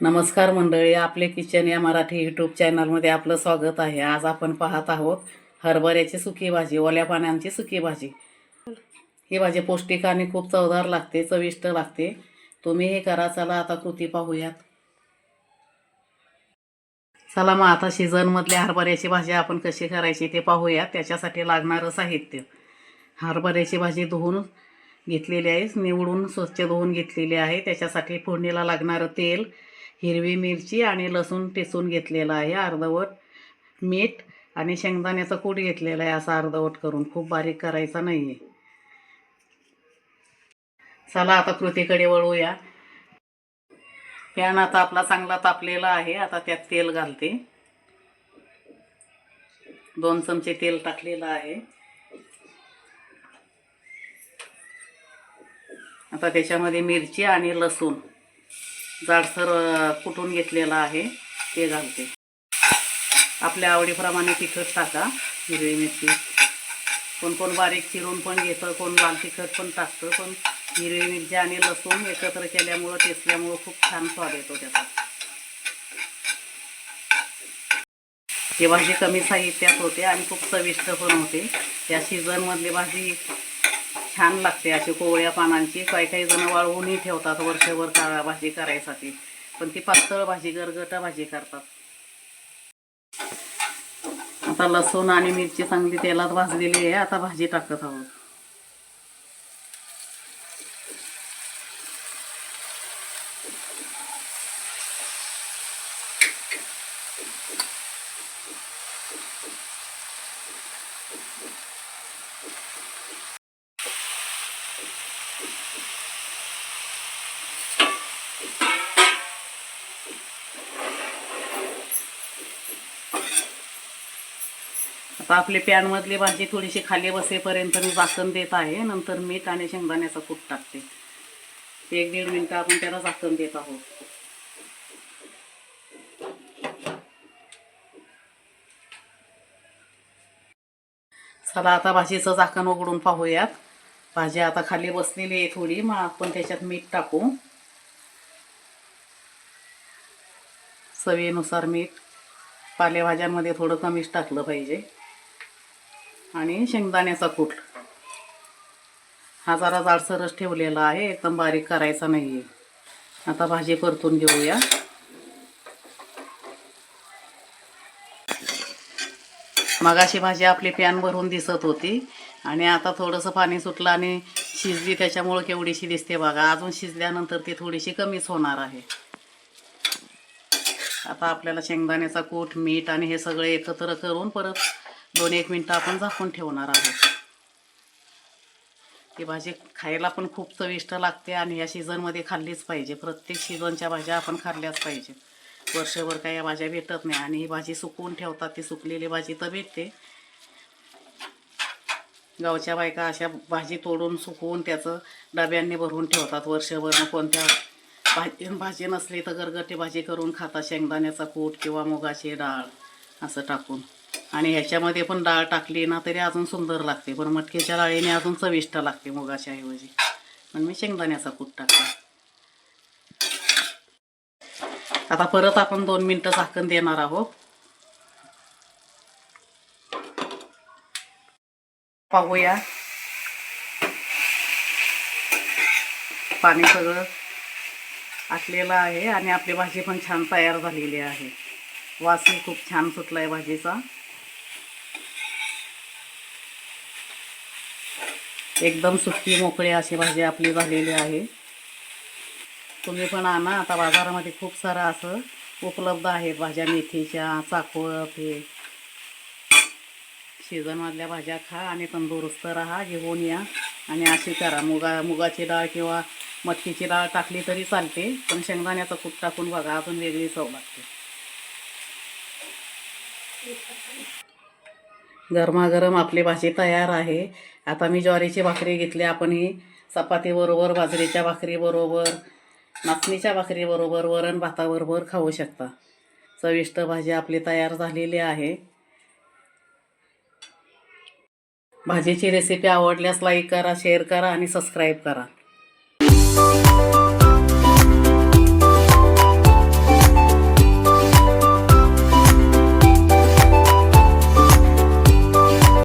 नमस्कार मंडळी आपले किचन या मराठी यूट्यूब चॅनलमध्ये आपलं स्वागत आहे. आज आपण पाहत आहोत हरभऱ्याची सुकी भाजी ओल्या पाण्याची सुकी भाजी. ही भाजी पौष्टिक आणि खूप चवदार लागते चविष्ट लागते. तुम्ही हे करा चला आता कृती पाहूयात. चला मग आता सीझनमधल्या हरभऱ्याची भाजी आपण कशी करायची ते पाहूयात. त्याच्यासाठी लागणारं साहित्य. हरभऱ्याची भाजी धुवून घेतलेली आहे निवडून स्वच्छ धुवून घेतलेली आहे. त्याच्यासाठी फोडणीला लागणारं तेल हिरवी मिरची आणि लसूण टेसून घेतलेलं आहे अर्धवट मीठ आणि शेंगदाण्याचा कूट घेतलेला आहे असा अर्धवट करून. खूप बारीक करायचा नाही आहे चला आता कृतीकडे वळूया. पॅन आता आपला चांगला तापलेला आहे आता त्यात तेल घालते. दोन चमचे तेल टाकलेलं आहे. आता त्याच्यामध्ये मिरची आणि लसूण. जाडसर कुटून घेतलेला आहे ते घालते. आपल्या आवडीप्रमाणे तिखट टाका हिरवी मिरची. कोण कोण बारीक चिरून पण घेतं कोण लाल तिखट पण टाकतं पण हिरवी मिरची आणि लसूण एकत्र केल्यामुळं टेचल्यामुळं खूप छान स्वाद येतो त्याचा. ही भाजी कमी साहित्यात होते आणि खूप चविष्ट पण होते. या सीझनमधली भाजी छान लागते अशी कोवळ्या पानांची. काही काही जण वाळवूनही ठेवतात वर्षभर का भाजी करायसाठी. पण ती पातळ भाजी गरगटा भाजी करतात. आता लसूण आणि मिरची चांगली तेलात भाजलेली आहे. आता भाजी टाकत आहोत. आता आपले पॅनमधली भाजी थोडीशी खाली बसेपर्यंत मी झाकण देत आहे. नंतर मीठ आणि शेंगदाण्याचा कूट टाकते. एक दीड मिनटं आपण त्याला झाकण देत आहोत. चला आता भाजीचं झाकण उघडून पाहूयात. भाजी आता खाली बसलेली आहे थोडी मग आपण त्याच्यात मीठ टाकू. चवीनुसार मीठ. पालेभाज्यांमध्ये थोडं कमीच टाकलं पाहिजे. आणि शेंगदाण्याचा कूट. हा जरा जाडसरच ठेवलेला आहे एकदम बारीक करायचा नाही आहे आता भाजी परतून घेऊया. मगाशी भाजी आपली पॅन भरून दिसत होती आणि आता थोडंसं पाणी सुटलं आणि शिजली त्याच्यामुळं केवढीशी दिसते बघा. अजून शिजल्यानंतर ती थोडीशी कमीच होणार आहे. आता आपल्याला शेंगदाण्याचा कूट मीठ आणि हे सगळे एकत्र करून परत दोन एक मिनटं आपण झाकून ठेवणार आहोत. ती भाजी खायला पण खूप चविष्ट लागते आणि या सीझनमध्ये खाल्लीच पाहिजे. प्रत्येक सीझनच्या भाज्या आपण खाल्ल्याच पाहिजे वर्षभर काही या भाज्या भेटत नाही आणि ही भाजी सुकवून ठेवतात ती सुकलेली भाजी तर भेटते. गावच्या बायका अशा भाजी तोडून सुकवून त्याचं डब्यांनी भरून ठेवतात वर्षभर. कोणत्या भाजी भाजी नसली तर गरगटी भाजी करून खाता शेंगदाण्याचा कूट किंवा मुगाची डाळ असं टाकून. आणि ह्याच्यामध्ये पण डाळ टाकली ना तरी अजून सुंदर लागते. पण मटकीच्या डाळीने अजून चविष्ट लागते मुगाच्या ऐवजी. पण मी शेंगदाण्याचा कूट टाकला आता परत आपण दोन मिनटं झाकण देणार आहोत. पाहूया. पाणी सगळं आटलेलं आहे आणि आपली भाजी पण छान तयार झालेली आहे. वासही खूप छान सुटला आहे भाजीचा. एकदम सुकी मोकळी अशी भाजी आपली झालेली आहे. तुम्ही पण आणा. आता बाजारामध्ये खूप सारं असं उपलब्ध आहे भाज्या मेथीच्या चाकवत हे. सीझनमधल्या भाज्या खा आणि तंदुरुस्त राहा घेऊन या. आणि अशी करा. मुगा मुगाची डाळ किंवा मटकीची डाळ टाकली तरी चालते पण शेंगदाण्याचं कूट टाकून बघा अजून वेगळी चव लागते. गरमागरम आपली भाजी तयार आहे. आता मी ज्वारीची भाकरी घेतली. आपण ही चपातीबरोबर बाजरीच्या भाकरीबरोबर नाचणीच्या भाकरीबरोबर वरण भाताबरोबर खाऊ शकता. चविष्ट भाजी आपली तयार झालेली आहे. भाजीची रेसिपी आवडल्यास लाईक करा शेअर करा आणि सबस्क्राईब करा.